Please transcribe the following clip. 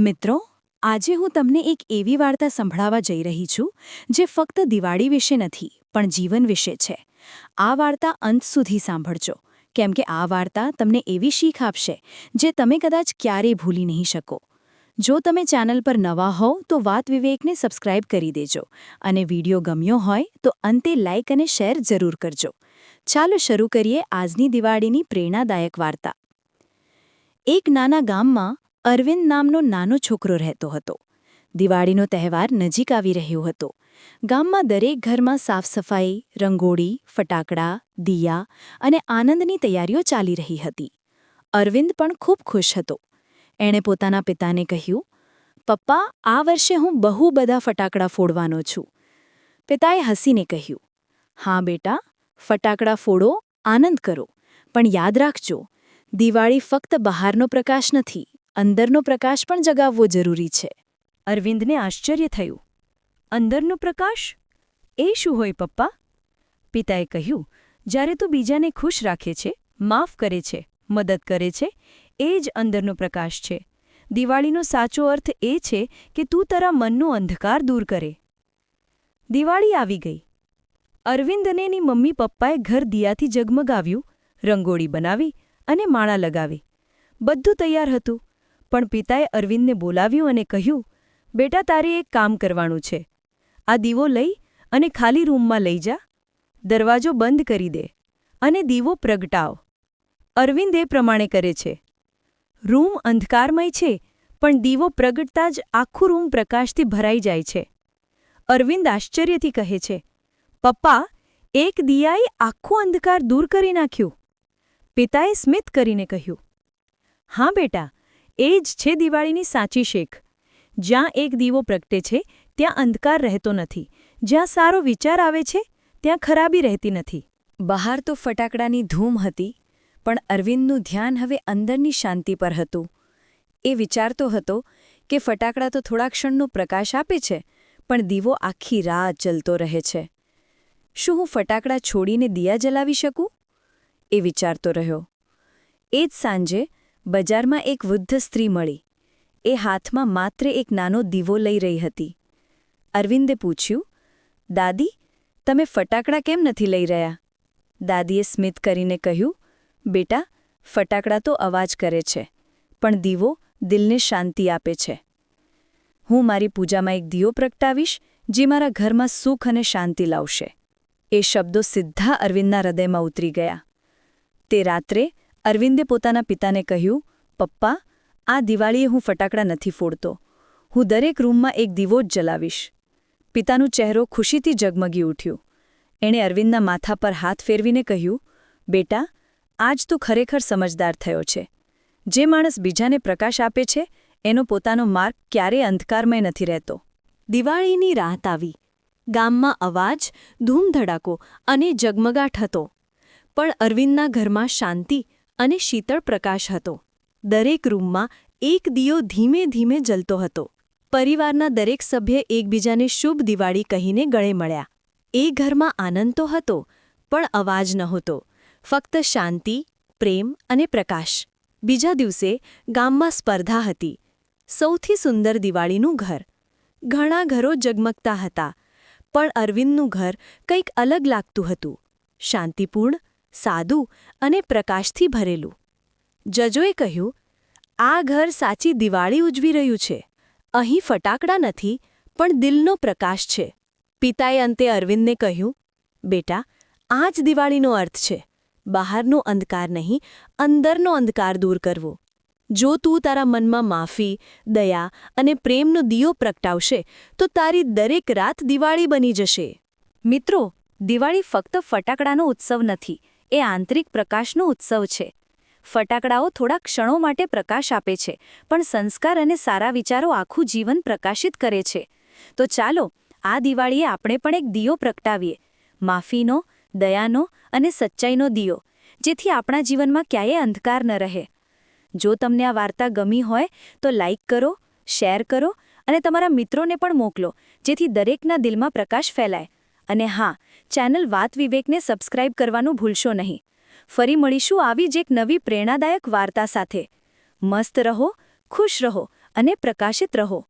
મિત્રો, આજે હું તમને એક એવી વાર્તા સંભળાવવા જઈ રહી છું, જે ફક્ત દિવાળી વિશે નથી, પણ જીવન વિશે છે. આ વાર્તા અંત સુધી સાંભળજો, કેમ કે આ વાર્તા તમને એવી શીખ આપશે, જે તમે કદાચ ક્યારેય ભૂલી નહીં શકો. જો તમે ચેનલ પર નવા હોવ, તો વાત વિવેકને સબસ્ક્રાઇબ કરી દેજો અને વીડિયો ગમ્યો હોય, તો અંતે લાઇક અને શેર જરૂર કરજો. ચાલો શરૂ કરીએ આજની દિવાળીની પ્રેરણાદાયક વાર્તા. એક નાના ગામમાં અરવિંદ નામનો નાનો છોકરો રહેતો હતો. દિવાળીનો તહેવાર નજીક આવી રહ્યો હતો. ગામમાં દરેક ઘરમાં સાફસફાઈ, રંગોળી, ફટાકડા, દિયા અને આનંદની તૈયારીઓ ચાલી રહી હતી. અરવિંદ પણ ખૂબ ખુશ હતો. એણે પોતાના પિતાને કહ્યું, પપ્પા, આ વર્ષે હું બહુ બધા ફટાકડા ફોડવાનો છું. પિતાએ હસીને કહ્યું, હા બેટા, ફટાકડા ફોડો, આનંદ કરો. પણ યાદ રાખજો, દિવાળી ફક્ત બહારનો પ્રકાશ નથી અંદરનો પ્રકાશ પણ જગાવવો જરૂરી છે. અરવિંદને આશ્ચર્ય થયું. અંદરનો પ્રકાશ? એ શું હોય પપ્પા? પિતાએ કહ્યું, જ્યારે તું બીજાને ખુશ રાખે છે, માફ કરે છે, મદદ કરે છે, એ જ અંદરનો પ્રકાશ છે. દિવાળીનો સાચો અર્થ એ છે કે તું તારા મનનો અંધકાર દૂર કરે. દિવાળી આવી ગઈ. અરવિંદ અને મમ્મી પપ્પાએ ઘર દિયાથી જગમગાવ્યું રંગોળી બનાવી અને માળા લગાવી. બધું તૈયાર હતું. પણ પિતાએ અરવિંદને બોલાવ્યું અને કહ્યું, બેટા, તારે એક કામ કરવાનું છે. આ દીવો લઈ અને ખાલી રૂમમાં લઈ જા. દરવાજો બંધ કરી દે અને દીવો પ્રગટાવ. અરવિંદ એ પ્રમાણે કરે છે. રૂમ અંધકારમય છે, પણ દીવો પ્રગટતા જ આખું રૂમ પ્રકાશથી ભરાઈ જાય છે. અરવિંદ આશ્ચર્યથી કહે છે, પપ્પા, એક દિયાએ આખું અંધકાર દૂર કરી નાખ્યું. પિતાએ સ્મિત કરીને કહ્યું, હા બેટા એ જ છે દિવાળીની સાચી શેખ. જ્યાં એક દીવો પ્રગટે છે, ત્યાં અંધકાર રહેતો નથી. જ્યાં સારો વિચાર આવે છે, ત્યાં ખરાબી રહેતી નથી. બહાર તો ફટાકડાની ધૂમ હતી, પણ અરવિંદનું ધ્યાન હવે અંદરની શાંતિ પર હતું. એ વિચારતો હતો કે ફટાકડા તો થોડા ક્ષણનો પ્રકાશ આપે છે, પણ દીવો આખી રાત જલતો રહે છે. શું હું ફટાકડા છોડીને દિયા જલાવી શકું? એ વિચારતો રહ્યો. એ જ સાંજે બજારમાં એક વૃદ્ધ સ્ત્રી મળી. એ હાથમાં માત્ર એક નાનો દીવો લઈ રહી હતી. અરવિંદે પૂછ્યું, દાદી, તમે ફટાકડા કેમ નથી લઈ રહ્યા? દાદીએ સ્મિત કરીને કહ્યું, બેટા, ફટાકડા તો અવાજ કરે છે, પણ દીવો દિલને શાંતિ આપે છે. હું મારી પૂજામાં એક દીવો પ્રગટાવીશ, જે મારા ઘરમાં સુખ અને શાંતિ લાવશે. એ શબ્દો સીધા અરવિંદના હૃદયમાં ઉતરી ગયા. તે રાત્રે અરવિંદે પોતાના પિતાને કહ્યું, પપ્પા, આ દિવાળીએ હું ફટાકડા નથી ફોડતો. હું દરેક રૂમમાં એક દીવો જ જલાવીશ. પિતાનું ચહેરો ખુશીથી જગમગી ઉઠ્યું. એણે અરવિંદના માથા પર હાથ ફેરવીને કહ્યું, બેટા, આજ તું ખરેખર સમજદાર થયો છે. જે માણસ બીજાને પ્રકાશ આપે છે, એનો પોતાનો માર્ગ ક્યારેય અંધકારમય નથી રહેતો. દિવાળીની રાહત આવી. ગામમાં અવાજ, ધૂમધડાકો અને જગમગાટ હતો. પણ અરવિંદના ઘરમાં શાંતિ અને શીતળ પ્રકાશ હતો. દરેક રૂમમાં એક દિયો ધીમે ધીમે જલતો હતો. પરિવારના દરેક સભ્ય એકબીજાને શુભ દિવાળી કહીને ગળે મળ્યા. એ ઘરમાં આનંદ તો હતો, પણ અવાજ નહોતો. ફક્ત શાંતિ, પ્રેમ અને પ્રકાશ. બીજા દિવસે ગામમાં સ્પર્ધા હતી. સૌથી સુંદર દિવાળીનું ઘર. ઘણા ઘરો જગમગતા હતા, પણ અરવિંદનું ઘર કંઈક અલગ લાગતું હતું. શાંતિપૂર્ણ સાદું અને પ્રકાશથી ભરેલું. જજોએ કહ્યું, આ ઘર સાચી દિવાળી ઉજવી રહ્યું છે. અહીં ફટાકડા નથી, પણ દિલનો પ્રકાશ છે. પિતાએ અંતે અરવિંદને કહ્યું, બેટા, આ જ દિવાળીનો અર્થ છે. બહારનો અંધકાર નહીં, અંદરનો અંધકાર દૂર કરવો. જો તું તારા મનમાં માફી, દયા અને પ્રેમનો દીયો પ્રગટાવશે, તો તારી દરેક રાત દિવાળી બની જશે. મિત્રો, દિવાળી ફક્ત ફટાકડાનો ઉત્સવ નથી એ આંતરિક પ્રકાશનો ઉત્સવ છે. ફટાકડાઓ થોડા ક્ષણો માટે પ્રકાશ આપે છે, પણ સંસ્કાર અને સારા વિચારો આખું જીવન પ્રકાશિત કરે છે. તો ચાલો, આ દિવાળીએ આપણે પણ એક દિયો પ્રગટાવીએ. માફીનો, દયાનો અને સચ્ચાઈનો દિયો, જેથી આપણા જીવનમાં ક્યાંય અંધકાર ન રહે. જો તમને આ વાર્તા ગમી હોય, તો લાઇક કરો, શેર કરો અને તમારા મિત્રોને પણ મોકલો, જેથી દરેકના દિલમાં પ્રકાશ ફેલાય. અને હા, ચેનલ વાત વિવેકને સબસ્ક્રાઇબ કરવાનું ભૂલશો નહીં. ફરી મળીશું આવી જ એક નવી પ્રેરણાદાયક વાર્તા સાથે. મસ્ત રહો, ખુશ રહો અને પ્રકાશિત રહો.